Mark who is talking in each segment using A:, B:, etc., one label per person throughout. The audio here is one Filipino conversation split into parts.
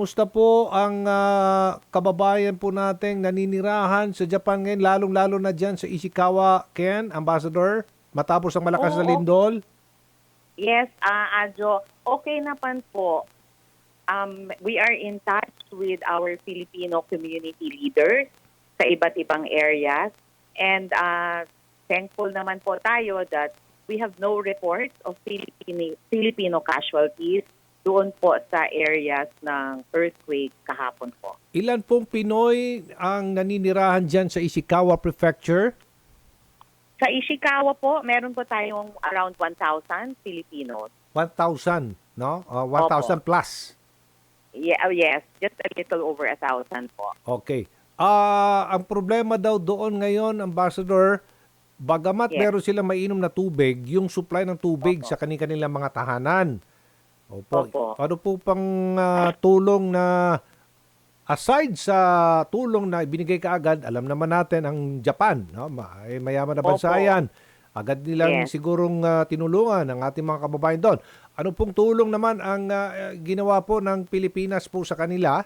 A: Kumusta po ang ah, kababayan po nating naninirahan sa Japan ngayon, lalong-lalo na dyan sa Ishikawa, Ken, Ambassador? Matapos ang malakas na
B: Oo.
A: lindol?
B: Yes, ah Adjo, okay naman po. Um, we are in touch with our Filipino community leaders sa iba't ibang areas. And ah, thankful naman po tayo that we have no reports of Filipino, Filipino casualties doon po sa areas ng earthquake kahapon po.
A: Ilan pong Pinoy ang naninirahan dyan sa Ishikawa Prefecture?
B: Sa Ishikawa po, meron po tayong around 1,000 Filipinos.
A: 1,000, no? Ah, 1,000 plus.
B: Yeah, oh, yes, just a little over a thousand po.
A: Okay. Ah, ang problema daw doon ngayon, Ambassador, bagamat
B: Yes.
A: meron silang mainom na tubig, yung supply ng tubig
B: Opo.
A: sa kanilang mga tahanan. Opo.
B: Opo.
A: Ano po pang ah, tulong na aside sa tulong na ibinigay kaagad, alam naman natin ang Japan, no? Ma- ay mayaman na bansa
B: Opo.
A: yan. Agad nilang
B: Yes.
A: sigurong ah, tinulungan ang ating mga kababayan doon. Ano pong tulong naman ang ah, ginawa po ng Pilipinas po sa kanila?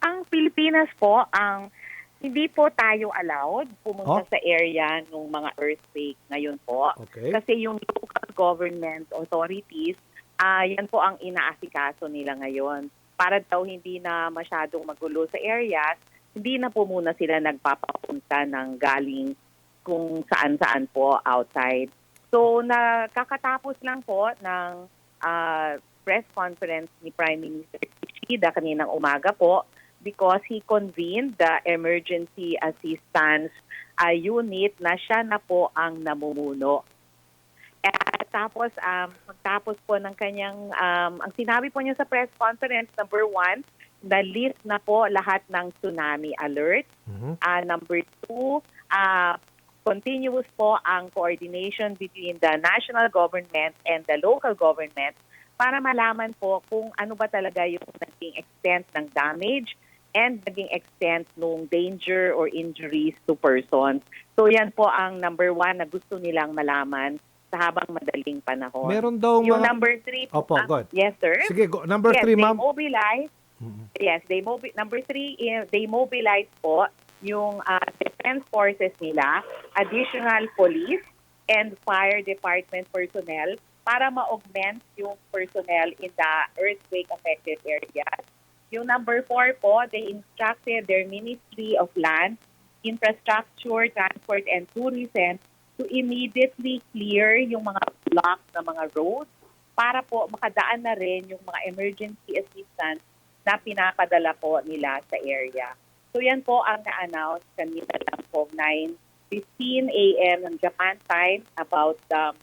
B: Ang Pilipinas po, ang hindi po tayo allowed pumunta
A: Oh?
B: sa area ng mga earthquake ngayon po.
A: Okay.
B: Kasi yung local government authorities, ah yan po ang inaasikaso nila ngayon. Para daw hindi na masyadong magulo sa areas, hindi na po muna sila nagpapapunta ng galing kung saan-saan po outside. So nakakatapos lang po ng ah, press conference ni Prime Minister Kishida kaninang umaga po because he convened the emergency assistance ah, unit na siya na po ang namumuno. At tapos, um, pagtapos po ng kanyang, um, ang sinabi po niya sa press conference, number one, na-list na po lahat ng tsunami alert.
A: Mhm.
B: Ah, number two, ah, continuous po ang coordination between the national government and the local government para malaman po kung ano ba talaga yung naging extent ng damage and naging extent ng danger or injuries to persons. So yan po ang number one na gusto nilang malaman sa habang madaling panahon.
A: Meron daw
B: yung
A: mga...
B: number three po,
A: Opo,
B: ah,
A: go ahead.
B: yes sir.
A: Sige, go. number
B: yes,
A: three,
B: they
A: ma'am.
B: mobilize
A: Mhm.
B: Yes, they mobi- number three, eh, they mobilize po yung ah, defense forces nila, additional police and fire department personnel para ma-augment yung personnel in the earthquake affected areas. Yung number four po, they instructed their Ministry of Land, Infrastructure, Transport and Tourism to immediately clear yung mga blocks na mga roads para po makadaan na rin yung mga emergency assistance na pinapadala po nila sa area. So yan po ang na-announce kanina lang po 9.15 a.m. ng Japan time about um,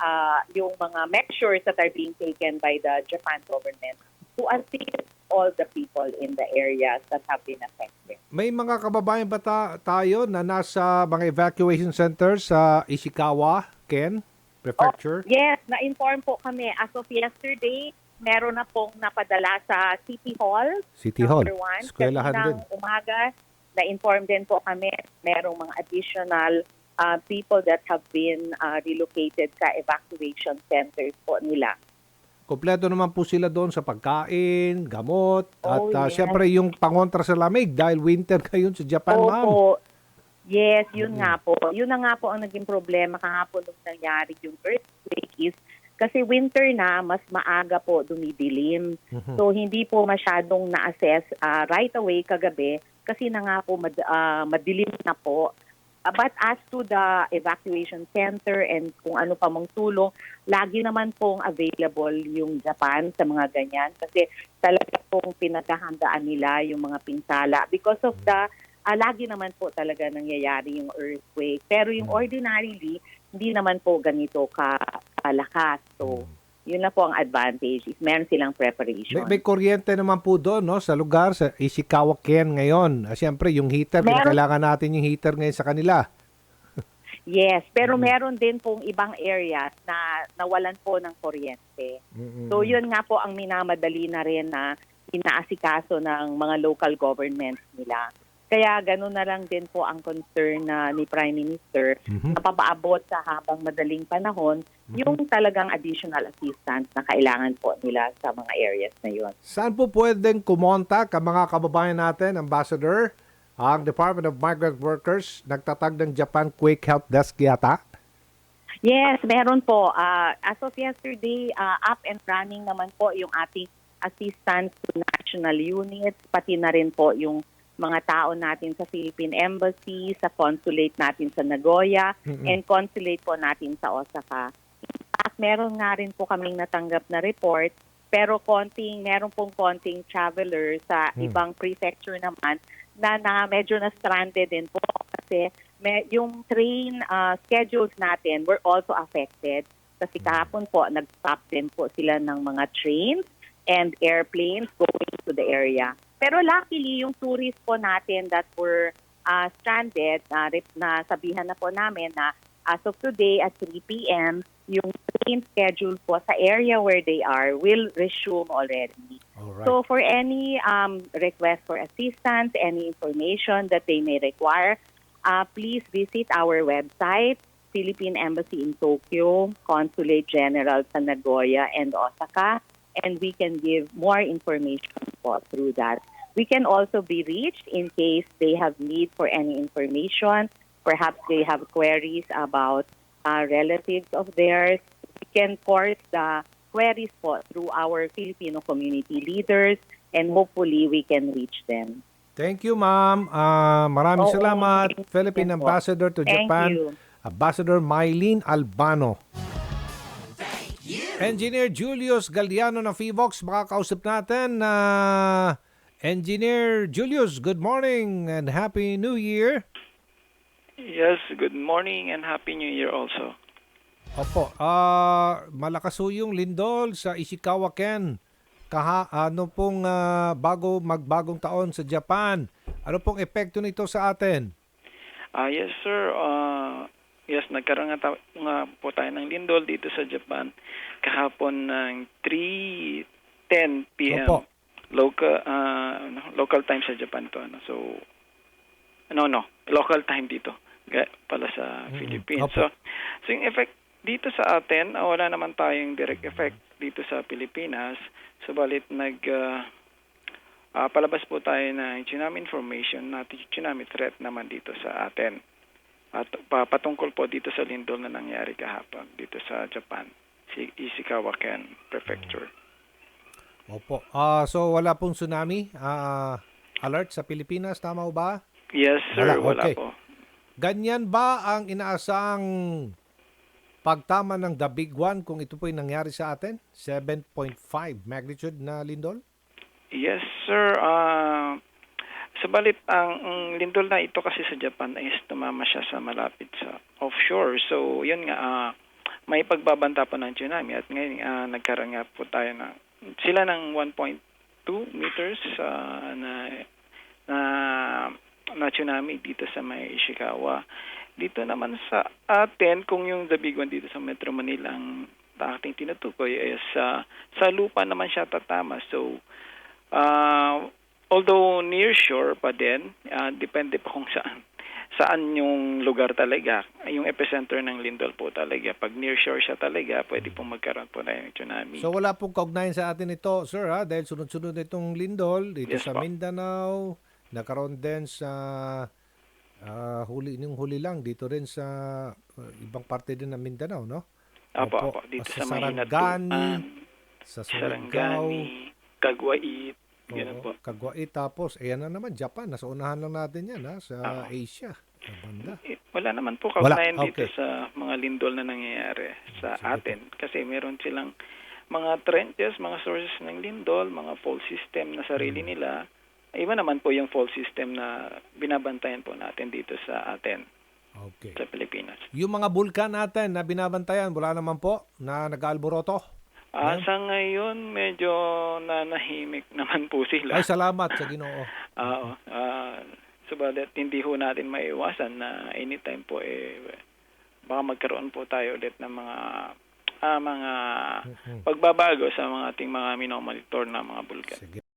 B: uh, yung mga measures that are being taken by the Japan government to assist all the people in the areas that have been affected.
A: May mga kababayan ba ta- tayo na nasa mga evacuation centers sa Ishikawa, Ken, Prefecture?
B: Yes, na-inform po kami as of yesterday, meron na pong napadala sa City Hall
A: City Hall.
B: One,
A: Eskwelahan din.
B: umaga, na-inform din po kami, merong mga additional uh, people that have been uh, relocated sa evacuation centers po nila.
A: Kompleto naman po sila doon sa pagkain, gamot, at
B: Oh,
A: ah,
B: yes.
A: syempre yung pangontra sa lamig dahil winter ngayon sa Japan, ma'am.
B: Opo. Yes, yun nga po. Yun na nga po ang naging problema kahapon nung nangyari yung earthquake is kasi winter na, mas maaga po dumidilim.
A: Mhm.
B: So hindi po masyadong na-assess ah, right away kagabi kasi na nga po mad- ah, madilim na po. Ah, but as to the evacuation center and kung ano pa mong tulong, lagi naman pong available yung Japan sa mga ganyan kasi talaga pong pinaghahandaan nila yung mga pinsala because of the ah, lagi naman po talaga nangyayari yung earthquake. Pero yung ordinarily, hindi naman po ganito ka kalakas. So, yun na po ang advantage is meron silang preparation.
A: May, may kuryente naman po doon no, sa lugar, sa Ishikawa, Ken ngayon. Ah, Syempre, yung heater,
B: Meron-
A: kailangan natin yung heater ngayon sa kanila.
B: Yes, pero
A: Mhm.
B: meron din pong ibang areas na nawalan po ng kuryente.
A: Mhm.
B: So yun nga po ang minamadali na rin na inaasikaso ng mga local governments nila. Kaya ganun na lang din po ang concern na ni Prime Minister
A: Mhm.
B: na papaabot sa habang madaling panahon yung talagang additional assistance na kailangan po nila sa mga areas na yun.
A: Saan po pwedeng kumontak ang mga kababayan natin, Ambassador? Ang Department of Migrant Workers, nagtatag ng Japan Quick Help Desk yata?
B: Yes, meron po. Ah, as of yesterday, ah, up and running naman po yung ating assistance to national units, pati na rin po yung mga tao natin sa Philippine Embassy, sa consulate natin sa Nagoya,
A: Mm-mm.
B: and consulate po natin sa Osaka. At meron nga rin po kaming natanggap na report, pero konting, meron pong konting traveler sa
A: Hmm.
B: ibang prefecture naman na, na medyo na stranded din po kasi may, yung train ah, schedules natin were also affected kasi kahapon po nag-stop din po sila ng mga trains and airplanes going to the area. Pero luckily, yung tourists po natin that were ah, stranded, na na sabihan na po namin na as of today at 3 p.m., yung train schedule po sa area where they are will resume already.
A: Alright.
B: So for any um, request for assistance, any information that they may require, uh, please visit our website, Philippine Embassy in Tokyo, Consulate General sa Nagoya and Osaka, and we can give more information po through that. We can also be reached in case they have need for any information. Perhaps they have queries about uh, relatives of theirs. We can force the queries po through our Filipino community leaders and hopefully we can reach them.
A: Thank you, ma'am. Ah, maraming
B: Oo,
A: salamat, Philippine. Ambassador to
B: Thank
A: Japan,
B: you.
A: Ambassador Mylene Albano. Engineer Julius Galdiano ng FIVOX, makakausap natin na Engineer Julius, good morning and Happy New Year.
C: Yes, good morning and Happy New Year also.
A: Opo, ah malakas ho yung lindol sa Ishikawa Ken. Kaha, ano pong ah, bago magbagong taon sa Japan? Ano pong epekto nito sa atin?
C: Ah yes, sir. Uh, yes, nagkaroon nga, ta- nga po tayo ng lindol dito sa Japan kahapon ng 3:10 p.m.
A: Opo.
C: Local ah, ano, local time sa Japan to ano. So no, no, local time dito pala sa
A: Mm,
C: Philippines.
A: opo.
C: So so yung effect dito sa atin, ah, wala naman tayong direct effect dito sa Pilipinas. Subalit nag ah, Ah, palabas po tayo ng tsunami information na tsunami threat naman dito sa atin. At pa, patungkol po dito sa lindol na nangyari kahapon dito sa Japan, si Ishikawa Ken Prefecture.
A: Opo. Ah, so wala pong tsunami ah, alert sa Pilipinas, tama ba?
C: Yes, sir.
A: Wala,
C: Wala,
A: okay.
C: po.
A: Ganyan ba ang inaasang pagtama ng the big one kung ito po yung nangyari sa atin? 7.5 magnitude na lindol?
C: Yes, sir. Ah, sabalit ang, ang lindol na ito kasi sa Japan is tumama siya sa malapit sa offshore. So, yun nga, ah, may pagbabanta po ng tsunami at ngayon ah, nagkaroon nga po tayo na sila ng 1.2 meters ah, na na na tsunami dito sa may Ishikawa. Dito naman sa atin, kung yung the big one dito sa Metro Manila ang ating tinutukoy is sa sa lupa naman siya tatama. So, Uh, although near shore pa din, ah, depende pa kung saan saan yung lugar talaga. Yung epicenter ng lindol po talaga. Pag near shore siya talaga, pwede pong magkaroon po tayo ng tsunami.
A: So wala pong kaugnayan sa atin ito, sir, ha? Dahil sunod-sunod na itong lindol dito
C: Yes
A: sa
C: po.
A: Mindanao, nakaroon din sa ah, huli, yung huli lang dito rin sa ah, ibang parte din ng Mindanao, no?
C: Apo, apo. Dito
A: Sa
C: sa,
A: Sarangani,
C: Hinatuan,
A: Sa Surigao,
C: Sarangani, Kagwait, ganun po.
A: Kagwait, tapos, ayan na naman, Japan. Nasa unahan lang natin yan, ha? Sa
C: Oo.
A: Asia. Sa banda.
C: Eh, Wala naman po
A: Wala,
C: kaugnayan dito
A: okay.
C: sa mga lindol na nangyayari sa atin. Kasi meron silang mga trenches, mga sources ng lindol, mga fault system na sarili
A: Hmm.
C: nila. Iba naman po yung fault system na binabantayan po natin dito sa atin,
A: Okay.
C: sa Pilipinas.
A: Yung mga bulkan natin na binabantayan, wala naman po na nag-alboroto.
C: Ah, sa ngayon, medyo nanahimik naman po sila.
A: Ay, salamat sa ginoo.
C: Oo. Ah, subalit hindi ho natin maiwasan na anytime po eh baka magkaroon po tayo ulit ng mga ah, mga pagbabago sa mga ating mga minomonitor na mga bulkan.
A: Sige.